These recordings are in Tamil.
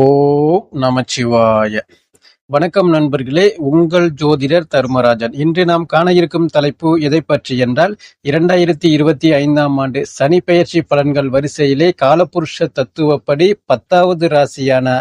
ஓ நமச்சிவாய. வணக்கம் நண்பர்களே. உங்கள் ஜோதிடர் தர்மராஜன். இன்று நாம் காண இருக்கும் தலைப்பு எதை பற்றி என்றால் இரண்டாயிரத்தி இருபத்தி ஐந்தாம் ஆண்டு சனி பெயர்ச்சி பலன்கள் வரிசையிலே காலபுருஷ தத்துவப்படி பத்தாவது ராசியான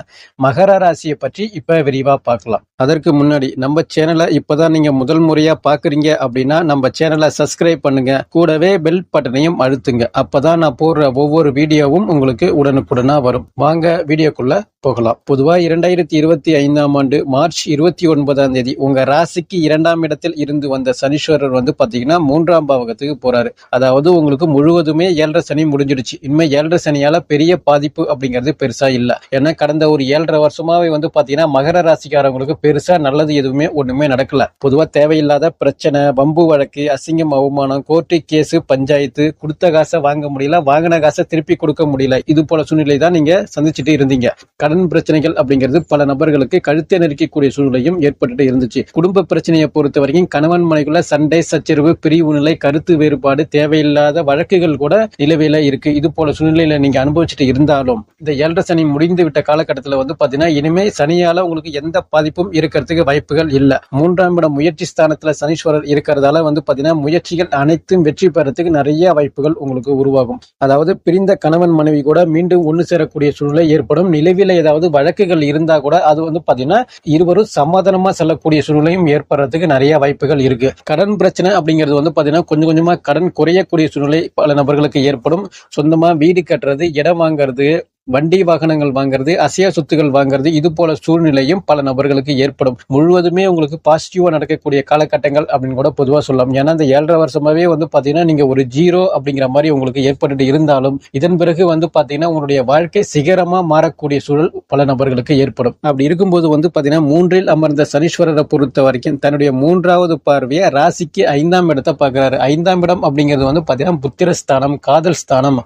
மகர ராசியை பற்றி இப்ப விரிவா பார்க்கலாம். அதற்கு முன்னாடி நம்ம சேனலை இப்பதான் நீங்க முதல் முறையா பாக்குறீங்க அப்படின்னா நம்ம சேனலை சப்ஸ்கிரைப் பண்ணுங்க. கூடவே பெல் பட்டனையும் அழுத்துங்க. அப்பதான் நான் போடுற ஒவ்வொரு வீடியோவும் உங்களுக்கு உடனுக்குடனா வரும். வாங்க வீடியோக்குள்ள போகலாம். பொதுவா இரண்டாயிரத்தி இருபத்தி ஐந்தாம் ஆண்டு மார்ச் இருபத்தி ஒன்பதாம் தேதி உங்க ராசிக்கு இரண்டாம் இடத்தில் இருந்து வந்த சனீஸ்வரர் வந்து பாத்தீங்கன்னா மூன்றாம் பாவகத்துக்கு போறாரு. அதாவது உங்களுக்கு முழுவதுமே ஏழரை சனி முடிஞ்சிடுச்சு. இனிமே ஏழரை சனியால பெரிய பாதிப்பு அப்படிங்கிறது பெருசா இல்ல. ஏன்னா கடந்த ஒரு ஏழரை வருஷமாவே வந்து பாத்தீங்கன்னா மகர ராசிக்காரங்களுக்கு பெருசா நல்லது எதுவுமே ஒண்ணுமே நடக்கல. பொதுவா தேவையில்லாத பிரச்சனை வம்பு வழக்கு அசிங்கம் அவமானம் கோர்ட்டு கேஸ் பஞ்சாயத்து கொடுத்த காசை வாங்க முடியல வாங்கின காசை திருப்பி கொடுக்க முடியல. இது போல சூழ்நிலை தான் நீங்க சந்திச்சுட்டு இருந்தீங்க. கடன் பிரச்சனைகள் அப்படிங்கிறது பல நபர்களுக்கு கழுத்தை நெருக்கக்கூடிய சூழ்நிலையும் ஏற்பட்டுட்டு இருந்துச்சு. குடும்ப பிரச்சனையை பொறுத்த வரைக்கும் கணவன் மனைக்குள்ள சண்டை சச்சரவு பிரிவு நிலை கருத்து வேறுபாடு தேவையில்லாத வழக்குகள் கூட நிலவையில இருக்கு. இது போல சூழ்நிலையில நீங்க அனுபவிச்சுட்டு இருந்தாலும் இந்த ஏழரை சனி முடிந்து விட்ட காலகட்டத்துல வந்து பாத்தீங்கன்னா இனிமே சனியால உங்களுக்கு எந்த பாதிப்பும் இருக்கிறதுக்கு வாய்ப்புகள் இல்ல. மூன்றாம் இடம் முயற்சி ஸ்தானத்துல சனீஸ்வரர் இருக்கிறதால வந்து பாத்தீங்கன்னா முயற்சிகள் அனைத்தும் வெற்றி பெறத்துக்கு நிறைய வாய்ப்புகள் உங்களுக்கு உருவாகும். அதாவது பிரிந்த கணவன் மனைவி கூட மீண்டும் ஒண்ணு சேரக்கூடிய சூழ்நிலை ஏற்படும். நிலவில ஏதாவது வழக்குகள் இருந்தா கூட அது வந்து பாத்தீங்கன்னா இருவரும் சமாதானமா செல்லக்கூடிய சூழ்நிலையும் ஏற்படுறதுக்கு நிறைய வாய்ப்புகள் இருக்கு. கடன் பிரச்சனை அப்படிங்கிறது வந்து பாத்தீங்கன்னா கொஞ்சம் கொஞ்சமா கடன் குறையக்கூடிய சூழ்நிலை பல நபர்களுக்கு ஏற்படும். சொந்தமா வீடு கட்டுறது இடம் வாங்குறது வண்டி வாகனங்கள் வாங்குறது அசையா சொத்துகள் வாங்குறது இது போல சூழ்நிலையும் பல நபர்களுக்கு ஏற்படும். முழுவதுமே உங்களுக்கு பாசிட்டிவா நடக்கக்கூடிய காலகட்டங்கள் அப்படின்னு கூட பொதுவா சொல்லலாம். ஏன்னா இந்த ஏழரை வருஷமாவே வந்து பாத்தீங்கன்னா நீங்க ஒரு ஜீரோ அப்படிங்கிற மாதிரி உங்களுக்கு ஏற்பட்டு இருந்தாலும் இதன் பிறகு வந்து பாத்தீங்கன்னா உங்களுடைய வாழ்க்கை சிகரமா மாறக்கூடிய சூழல் பல நபர்களுக்கு ஏற்படும். அப்படி இருக்கும்போது வந்து பாத்தீங்கன்னா மூன்றில் அமர்ந்த சனீஸ்வரரை பொறுத்த வரைக்கும் தன்னுடைய மூன்றாவது பார்வையை ராசிக்கு ஐந்தாம் இடத்தை பாக்குறாரு ஐந்தாம் இடம் அப்படிங்கிறது வந்து பாத்தீங்கன்னா புத்திரஸ்தானம் காதல் ஸ்தானம்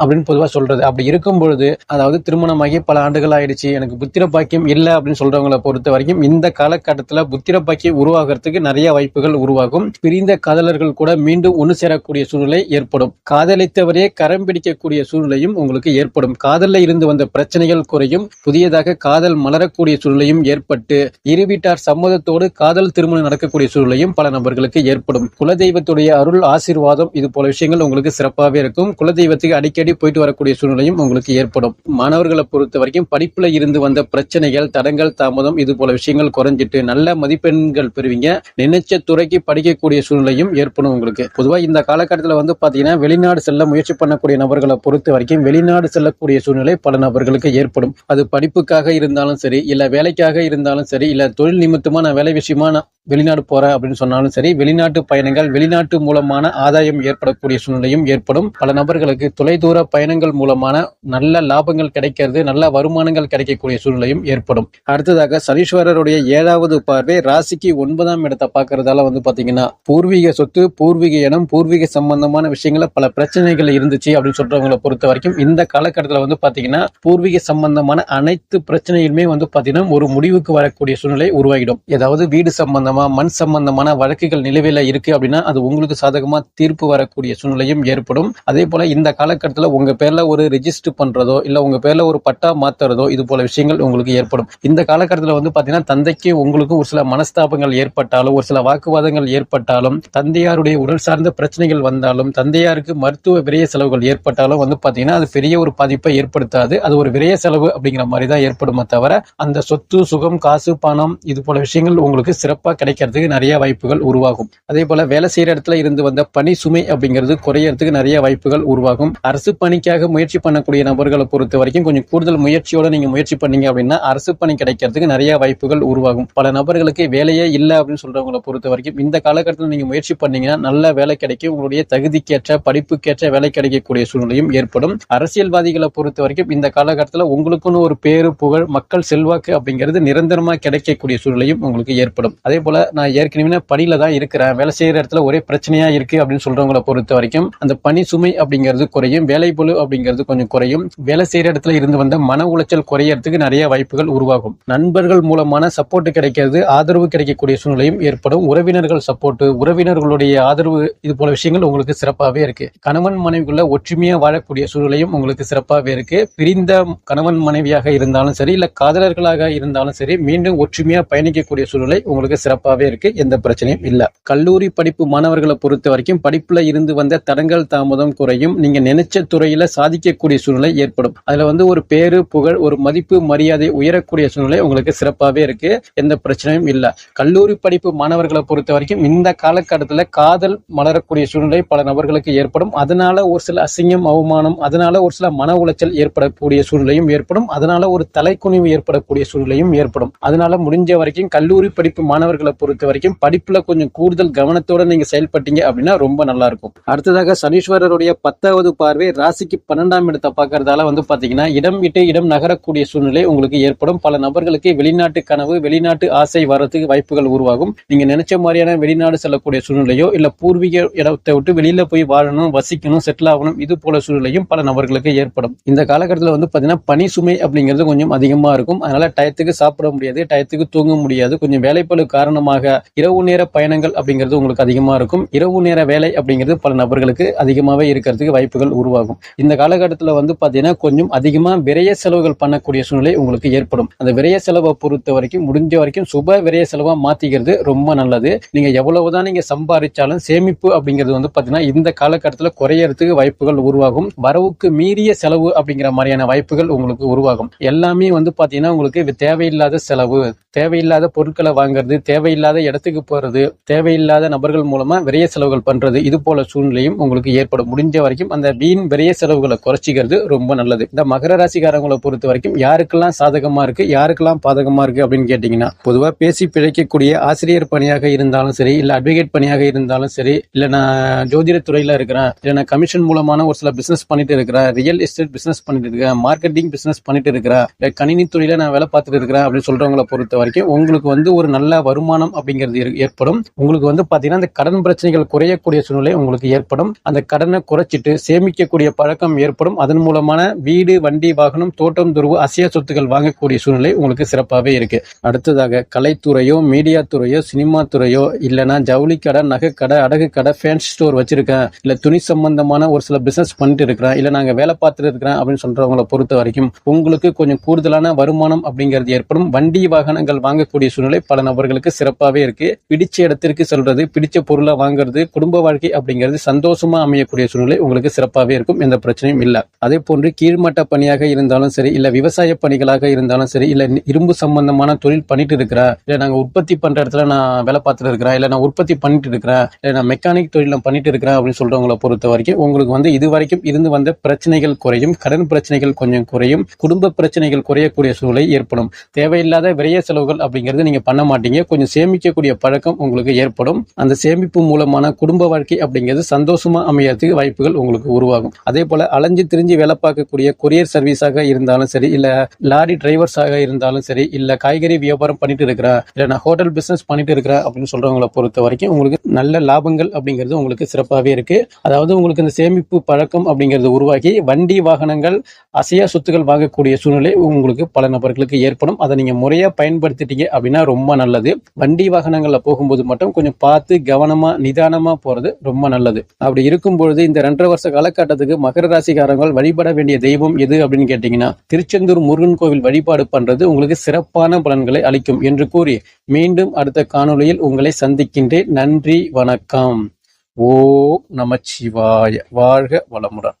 அப்படின்னு பொதுவா சொல்றது. அப்படி இருக்கும் பொழுது அதாவது திருமணமாகி பல ஆண்டுகள் ஆயிடுச்சு எனக்கு புத்திர பாக்கியம் இல்லை அப்படின்னு சொல்றவங்களை பொறுத்த வரைக்கும் இந்த காலகட்டத்தில் புத்திர பாக்கியம் உருவாகிறதுக்கு நிறைய வாய்ப்புகள் உருவாகும். பிரிந்த காதலர்கள் கூட மீண்டும் ஒன்று சேரக்கூடிய சூழ்நிலை ஏற்படும். காதலித்தவரே கரம் பிடிக்கக்கூடிய சூழ்நிலையும் உங்களுக்கு ஏற்படும். காதலில் இருந்து வந்த பிரச்சனைகள் குறையும். புதியதாக காதல் மலரக்கூடிய சூழ்நிலையும் ஏற்பட்டு இரு வீட்டார் சம்மதத்தோடு காதல் திருமணம் நடக்கக்கூடிய சூழ்நிலையும் பல நபர்களுக்கு ஏற்படும். குலதெய்வத்துடைய அருள் ஆசீர்வாதம் இது போல விஷயங்கள் உங்களுக்கு சிறப்பாகவே இருக்கும். குலதெய்வத்துக்கு அடிக்கடி போயிட்டு வரக்கூடிய சூழ்நிலையும் உங்களுக்கு ஏற்படும். மாணவர்களை பொறுத்த வரைக்கும் படிப்புல இருந்து வந்த பிரச்சனைகள் தடங்கள் தாமதம் இது போல விஷயங்கள் குறைஞ்சிட்டு நல்ல மதிப்பெண்கள் பெறுவீங்க. நினைச்ச துறைக்கு படிக்கக்கூடிய சூழ்நிலையும் ஏற்படும் உங்களுக்கு. பொதுவா இந்த காலகட்டத்தில் வந்து பாத்தீங்கன்னா வெளிநாடு செல்ல முயற்சி பண்ணக்கூடிய நபர்களை பொறுத்த வரைக்கும் வெளிநாடு செல்லக்கூடிய சூழ்நிலை பல நபர்களுக்கு ஏற்படும். அது படிப்புக்காக இருந்தாலும் சரி இல்ல வேலைக்காக இருந்தாலும் சரி இல்ல தொழில் நிமித்தமா நான் வேலை விஷயமா நான் வெளிநாடு போறேன் அப்படின்னு சொன்னாலும் சரி வெளிநாட்டு பயணங்கள் வெளிநாட்டு மூலமான ஆதாயம் ஏற்படக்கூடிய சூழ்நிலையும் ஏற்படும். பல நபர்களுக்கு தொலைதூர பயணங்கள் மூலமான நல்ல லாபங்கள் கிடைக்கிறது நல்ல வருமானங்கள் கிடைக்கக்கூடிய சூழ்நிலையும் ஏற்படும். அடுத்ததாக சனீஸ்வரருடைய ஏழாவது பார்வை ராசிக்கு ஒன்பதாம் இடத்தை பார்க்கறதால வந்து பாத்தீங்கன்னா பூர்வீக சொத்து பூர்வீக இடம் பூர்வீக சம்பந்தமான விஷயங்கள பல பிரச்சனைகள் இருந்துச்சு அப்படின்னு சொல்றவங்களை பொறுத்த வரைக்கும் இந்த காலகட்டத்தில் வந்து பாத்தீங்கன்னா பூர்வீக சம்பந்தமான அனைத்து பிரச்சனையுமே வந்து பாத்தீங்கன்னா ஒரு முடிவுக்கு வரக்கூடிய சூழ்நிலை உருவாகிடும். ஏதாவது வீடு சம்பந்தமா மண் சம்பந்தமான வழக்குகள் நிலுவையில இருக்கு அப்படின்னா அது உங்களுக்கு சாதகமா தீர்ப்பு வரக்கூடிய சூழ்நிலையும் ஏற்படும். அதே போல இந்த காலகட்டத்தில் உங்க பேர்ல ஒரு ரிஜிஸ்டர் பண்றதோ இல்லை உங்கள் பேரில் ஒரு பட்டா மாத்துறதோ இது போல விஷயங்கள் உங்களுக்கு ஏற்படும். இந்த காலகட்டத்தில் வந்து பார்த்தீங்கன்னா தந்தைக்கு உங்களுக்கும் ஒரு சில மனஸ்தாபங்கள் ஏற்பட்டாலும் ஒரு சில வாக்குவாதங்கள் ஏற்பட்டாலும் தந்தையாருடைய உடல் சார்ந்த பிரச்சனைகள் வந்தாலும் தந்தையாருக்கு மருத்துவ விரைய செலவுகள் ஏற்பட்டாலும் வந்து பார்த்தீங்கன்னா அது பெரிய ஒரு பாதிப்பை ஏற்படுத்தாது. அது ஒரு விரய செலவு அப்படிங்கிற மாதிரி தான் ஏற்படுமே தவிர அந்த சொத்து சுகம் காசு பணம் இது போல விஷயங்கள் உங்களுக்கு சிறப்பாக கிடைக்கிறதுக்கு நிறைய வாய்ப்புகள் உருவாகும். அதே போல வேலை செய்யற இடத்துல இருந்து வந்த பணி சுமை அப்படிங்கிறது குறையறதுக்கு நிறைய வாய்ப்புகள் உருவாகும். அரசு பணிக்காக முயற்சி பண்ணக்கூடிய நபர்களை பொறுத்த வரைக்கும் கொஞ்சம் கூடுதல் முயற்சியோட நீங்க முயற்சி பண்ணீங்க அப்படின்னா அரசு பணி கிடைக்கிறதுக்கு நிறைய வாய்ப்புகள் உருவாகும். பல நபர்களுக்கு வேலையே இல்லை அப்படின்னு சொல்றவங்களை பொறுத்த வரைக்கும் இந்த காலகட்டத்தில் நீங்க முயற்சி பண்ணீங்கன்னா நல்ல வேலை கிடைக்கும். உங்களுடைய தகுதிக்கேற்ற படிப்புக்கேற்ற வேலை கிடைக்கக்கூடிய சூழ்நிலையும் ஏற்படும். அரசியல்வாதிகளை பொறுத்த வரைக்கும் இந்த காலகட்டத்தில் உங்களுக்குன்னு ஒரு பேரு புகழ் மக்கள் செல்வாக்கு அப்படிங்கிறது நிரந்தரமா கிடைக்கக்கூடிய சூழ்நிலையும் உங்களுக்கு ஏற்படும். அதே போல நான் ஏற்கனவே பணியில தான் இருக்கிறேன். வேலை செய்யற இடத்துல ஒரே பிரச்சனையா இருக்கு அப்படின்னு சொல்றவங்களை பொறுத்த வரைக்கும் அந்த பணி சுமை அப்படிங்கிறது குறையும். வேலை பொழு அப்படிங்கிறது கொஞ்சம் குறையும். வேலை செய்கிற இடத்துல இருந்து வந்த மன உளைச்சல் குறையறதுக்கு நிறைய வாய்ப்புகள் உருவாகும். நண்பர்கள் மூலமான சப்போர்ட் கிடைக்கிறது ஆதரவு கிடைக்கக்கூடிய சூழ்நிலையும் ஏற்படும். உறவினர்கள் சப்போர்ட் உறவினர்களுடைய ஆதரவு இது போல விஷயங்கள் உங்களுக்கு சிறப்பாகவே இருக்கு. கணவன் மனைவிக்குள்ள ஒற்றுமையா வாழக்கூடிய சூழ்நிலையும் உங்களுக்கு சிறப்பாகவே இருக்கு. பிரிந்த கணவன் மனைவியாக இருந்தாலும் சரி இல்ல காதலர்களாக இருந்தாலும் சரி மீண்டும் ஒற்றுமையா பயணிக்கக்கூடிய சூழ்நிலை உங்களுக்கு சிறப்பாகவே இருக்கு. எந்த பிரச்சனையும் இல்ல. கல்லூரி படிப்பு மாணவர்களை பொறுத்த வரைக்கும் படிப்புல இருந்து வந்த தடங்கள் தாமதம் குறையும். நீங்க நினைச்ச துறையில சாதிக்கக்கூடிய சூழ்நிலை ஏற்படும். அதுல வந்து ஒரு பேரு புகழ் ஒரு மதிப்பு மரியாதை உயரக்கூடிய சூழ்நிலை உங்களுக்கு சிறப்பாகவே இருக்கு. எந்த பிரச்சனையும் இல்லை. கல்லூரி படிப்பு மாணவர்களை பொறுத்த வரைக்கும் இந்த காலகட்டத்தில் காதல் மலரக்கூடிய சூழ்நிலை பல நபர்களுக்கு ஏற்படும். அதனால ஒரு சில அசிங்கம் அவமானம் அதனால ஒரு சில மன உளைச்சல் ஏற்படக்கூடிய சூழ்நிலையும் ஏற்படும். அதனால ஒரு தலைக்குனிவு ஏற்படக்கூடிய சூழ்நிலையும் ஏற்படும். அதனால முடிஞ்ச வரைக்கும் கல்லூரி படிப்பு மாணவர்களை பொறுத்த வரைக்கும் படிப்புல கொஞ்சம் கூடுதல் கவனத்தோட நீங்க செயல்பட்டீங்க அப்படின்னா ரொம்ப நல்லா இருக்கும். அடுத்ததாக சனீஸ்வரருடைய பத்தாவது பார்வை ராசிக்கு பன்னெண்டாம் இடத்தை பார்க்கறதால வந்து பார்த்தீங்கன்னா இடம் விட்டு இடம் நகரக்கூடிய சூழ்நிலை உங்களுக்கு ஏற்படும். பல நபர்களுக்கு வெளிநாட்டு கனவு வெளிநாட்டு ஆசை வர்றதுக்கு வாய்ப்புகள் உருவாகும். நீங்க நினைச்ச மாதிரியான வெளிநாடு செல்லக்கூடிய சூழ்நிலையோ இல்ல பூர்வீக இடத்தை விட்டு வெளியில போய் வாழணும் வசிக்கணும் செட்டில் ஆகணும் இது போல சூழ்நிலையும் பல நபர்களுக்கு ஏற்படும். இந்த காலகட்டத்தில் வந்து பாத்தீங்கன்னா பனி சுமை அப்படிங்கிறது கொஞ்சம் அதிகமா இருக்கும். அதனால டயத்துக்கு சாப்பிட முடியாது டயத்துக்கு தூங்க முடியாது. கொஞ்சம் வேலைப்பழு காரணமாக இரவு நேர பயணங்கள் அப்படிங்கிறது உங்களுக்கு அதிகமா இருக்கும். இரவு நேர வேலை அப்படிங்கிறது பல நபர்களுக்கு அதிகமாகவே இருக்கிறதுக்கு வாய்ப்புகள் உருவாகும். இந்த காலகட்டத்தில் வந்து பார்த்தீங்கன்னா கொஞ்சம் அதிகமா விரைய செலவுகள் பண்ணக்கூடிய சூழ்நிலை உங்களுக்கு ஏற்படும். அந்த விரைய செலவை பொறுத்த வரைக்கும் முடிஞ்ச வரைக்கும் சுப விரைய செலவா மாத்திக்கிறது ரொம்ப நல்லது. நீங்க எவ்வளவுதான் நீங்க சம்பாதிச்சாலும் சேமிப்பு அப்படிங்கிறது வந்து பாத்தீங்கன்னா இந்த காலகட்டத்தில் குறையறதுக்கு வாய்ப்புகள் உருவாகும். வரவுக்கு மீறிய செலவு அப்படிங்கிற மாதிரியான வாய்ப்புகள் உங்களுக்கு உருவாகும். எல்லாமே வந்து பாத்தீங்கன்னா உங்களுக்கு தேவையில்லாத செலவு தேவையில்லாத பொருட்களை வாங்குறது தேவையில்லாத இடத்துக்கு போறது தேவையில்லாத நபர்கள் மூலமா விரைய செலவுகள் பண்றது இது போல சூழ்நிலையும் உங்களுக்கு ஏற்படும். முடிஞ்ச வரைக்கும் அந்த வீண் விரைய செலவுகளை குறைச்சிக்கிறது ரொம்ப நல்லது. இந்த மகர ராசிக்காரங்களை பொறுத்த வரைக்கும் யாருக்கெல்லாம் சாதகமா இருக்கு யாருக்கெல்லாம் பாதகமா இருக்கு அப்படின்னு கேட்டீங்கன்னா பொதுவா பேசி பிழைக்கக்கூடிய ஆசிரியர் பணியாக இருந்தாலும் சரி இல்ல அட்வொகேட் பணியாக இருந்தாலும் சரி இல்ல நான் ஜோதிட துறையில இருக்கிறேன் இல்ல நான் கமிஷன் மூலமான ஒரு சில பிசினஸ் பண்ணிட்டு இருக்கிறேன் ரியல் எஸ்டேட் பிசினஸ் பண்ணிட்டு இருக்கேன் மார்க்கெட்டிங் பிசினஸ் பண்ணிட்டு இருக்கிறேன் இல்லை கணினி துறையில நான் வேலை பார்த்துட்டு இருக்கிறேன் அப்படின்னு சொல்றவங்களை பொறுத்த வரைக்கும் உங்களுக்கு வந்து ஒரு நல்ல வருமானம் அப்படிங்கிறது ஏற்படும். உங்களுக்கு வந்து பாத்தீங்கன்னா அந்த கடன் பிரச்சனைகள் குறையக்கூடிய சூழ்நிலை உங்களுக்கு ஏற்படும். அந்த கடனை குறைச்சிட்டு சேமிக்கக்கூடிய பழக்கம் ஏற்படும். அதன் மூலமான வீடு வண்டி வாகனம் தோட்டம் துருவு அசைய சொத்துக்கள் வாங்கக்கூடிய சூழ்நிலை உங்களுக்கு சிறப்பாகவே இருக்கு. அடுத்ததாக கலைத்துறையோ மீடியா துறையோ சினிமா துறையோ இல்லைன்னா ஜவுளி கடை நகை கடை அடகு கடை ஃபேன்சி ஸ்டோர் வச்சிருக்கேன். இல்ல துணி சம்பந்தமான ஒரு சில பிசினஸ் பண்ணிட்டு இருக்கிறேன். இல்ல நாங்க வேலை பார்த்துட்டு இருக்கிறேன் அப்படின்னு சொல்றவங்களை பொறுத்த வரைக்கும் உங்களுக்கு கொஞ்சம் கூடுதலான வருமானம் அப்படிங்கிறது ஏற்படும். வண்டி வாகனங்கள் வாங்கக்கூடிய சூழ்நிலை பல நபர்களுக்கு சிறப்பாகவே இருக்கு. பிடிச்ச இடத்திற்கு செல்றது பிடிச்ச பொருளை வாங்குறது குடும்ப வாழ்க்கை அப்படிங்கிறது சந்தோஷமா அமையக்கூடிய சூழ்நிலை உங்களுக்கு சிறப்பாகவே இருக்கும். எந்த பிரச்சனையும் இல்லை. அதே போன்று கீழ் கீழ்மட்ட பணியாக இருந்தாலும் சரி இல்ல விவசாய பணிகளாக இருந்தாலும் சரி இல்ல இரும்பு சம்பந்தமான தொழில் பண்ணிட்டு இருக்கிறேன் இல்ல நாங்க உற்பத்தி பண்ற இடத்துல நான் வேலை பார்த்துட்டு இருக்கிறேன் இல்ல நான் உற்பத்தி பண்ணிட்டு இருக்கிறேன் இல்ல நான் மெக்கானிக் தொழில் பண்ணிட்டு இருக்கிறேன் அப்படின்னு சொல்றவங்களை பொறுத்த வரைக்கும் உங்களுக்கு வந்து இது வரைக்கும் இருந்து வந்த பிரச்சனைகள் குறையும் கடன் பிரச்சனைகள் கொஞ்சம் குறையும் குடும்ப பிரச்சனைகள் குறையக்கூடிய சூழலை ஏற்படும். தேவையில்லாத விரைய செலவுகள் அப்படிங்கிறது நீங்க பண்ண மாட்டீங்க. கொஞ்சம் சேமிக்கக்கூடிய பழக்கம் உங்களுக்கு ஏற்படும். அந்த சேமிப்பு மூலமான குடும்ப வாழ்க்கை அப்படிங்கிறது சந்தோஷமா அமையறதுக்கு வாய்ப்புகள் உங்களுக்கு உருவாகும். அதே போல அலைஞ்சு திரிஞ்சு வேலை பார்க்கக்கூடிய கொரியர் சர்வீஸாக இருந்தாலும் சரி இல்ல லாரி டிரைவர்ஸாக இருந்தாலும் சரி இல்ல காய்கறி வியாபாரம் பண்ணிட்டு இருக்கிறேன் இல்ல நான் ஹோட்டல் பிசினஸ் பண்ணிட்டு இருக்கிறேன் அப்படின்னு சொல்றவங்களை பொறுத்த வரைக்கும் உங்களுக்கு நல்ல லாபங்கள் அப்படிங்கிறது உங்களுக்கு சிறப்பாகவே இருக்கு. அதாவது உங்களுக்கு இந்த சேமிப்பு பழக்கம் அப்படிங்கிறது உருவாகி வண்டி வாகனங்கள் அசையா சொத்துக்கள் வாங்கக்கூடிய சூழ்நிலை உங்களுக்கு பல நபர்களுக்கு ஏற்படும். அதை நீங்க முறையா பயன்படுத்திட்டீங்க அப்படின்னா ரொம்ப நல்லது. வண்டி வாகனங்கள்ல போகும்போது மட்டும் கொஞ்சம் பார்த்து கவனமா நிதானமா போறது ரொம்ப நல்லது. அப்படி இருக்கும் பொழுது இந்த ரெண்டரை வருஷ காலகட்டத்துக்கு மகர ராசிக்காரங்கள் வழிபட வேண்டிய தெய்வம் எது அப்படின்னு கேட்டீங்கன்னா திருச்செந்தூர் முருகன் கோவில் வழிபாடு பண்றது உங்களுக்கு சிறப்பான பலன்களை அளிக்கும் என்று கூறி மீண்டும் அடுத்த காணொளியில் உங்களை சந்திக்கின்றேன். நன்றி வணக்கம். ஓ நமச்சிவாய வாழ்க வளமுடன்.